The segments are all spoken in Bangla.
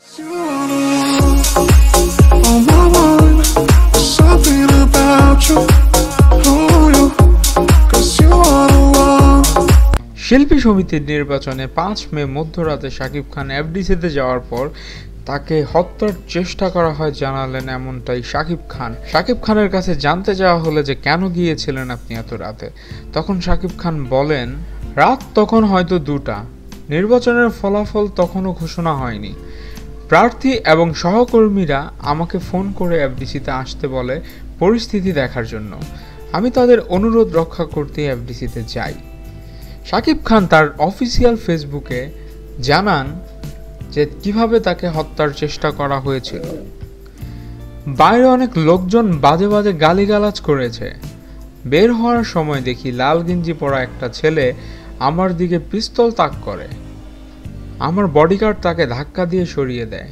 শিল্পী সমিতির নির্বাচনে পাঁচ মে মধ্যরাতে শাকিব খান এফডিসিতে যাওয়ার পর তাকে হত্যার চেষ্টা করা হয় জানালেন এমনটাই শাকিব খান। শাকিব খানের কাছে জানতে যাওয়া হলে যে কেন গিয়েছিলেন আপনি এত রাতে? তখন শাকিব খান বলেন, রাত তখন হয়তো দুটা। নির্বাচনের ফলাফল তখনও ঘোষণা হয়নি। প্রার্থী এবং সহকর্মীরা আমাকে ফোন করে এফডিসিতে আসতে বলে পরিস্থিতি দেখার জন্য। আমি তাদের অনুরোধ রক্ষা করতে এফডিসিতে যাই। শাকিব খান তার অফিসিয়াল ফেসবুকে জানান যে কীভাবে তাকে হত্যার চেষ্টা করা হয়েছিল। বাইরে অনেক লোকজন বাজে বাজে গালিগালাজ করেছে। বের হওয়ার সময় দেখি লাল গেঞ্জি পরা একটা ছেলে আমার দিকে পিস্তল তাক করে। আমার বডিগার্ড তাকে ধাক্কা দিয়ে সরিয়ে দেয়।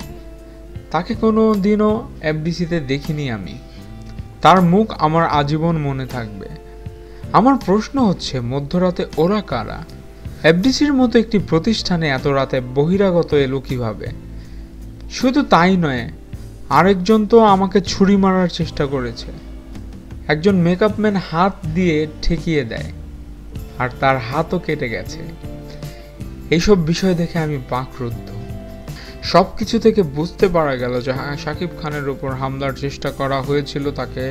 তাকে কোনো দিনও এফডিসিতে দেখিনি আমি। তার মুখ আমার আজীবন মনে থাকবে। আমার প্রশ্ন হচ্ছে, মধ্যরাতে ওরা কারা? এফডিসির মতো একটি প্রতিষ্ঠানে এত রাতে বহিরাগত এলো কীভাবে? শুধু তাই নয়, আরেকজন তো আমাকে ছুরি মারার চেষ্টা করেছে। একজন মেকআপ ম্যান হাত দিয়ে ঠেকিয়ে দেয়, আর তার হাতও কেটে গেছে। এইসব বিষয় দেখে আমি বাকরুদ্ধ। সব কিছু থেকে বুঝতে পারা গেল যে হ্যাঁ, শাকিব খানের উপর হামলার চেষ্টা করা হয়েছিল তাকে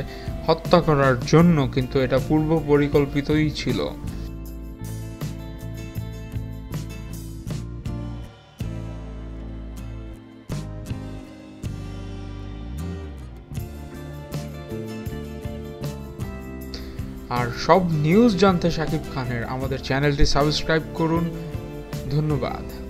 হত্যা করার জন্য কিন্তু এটা পূর্ব পরিকল্পিতই ছিল। আর সব নিউজ জানতে শাকিব খানের আমাদের চ্যানেলটি সাবস্ক্রাইব করুন ধন্যবাদ।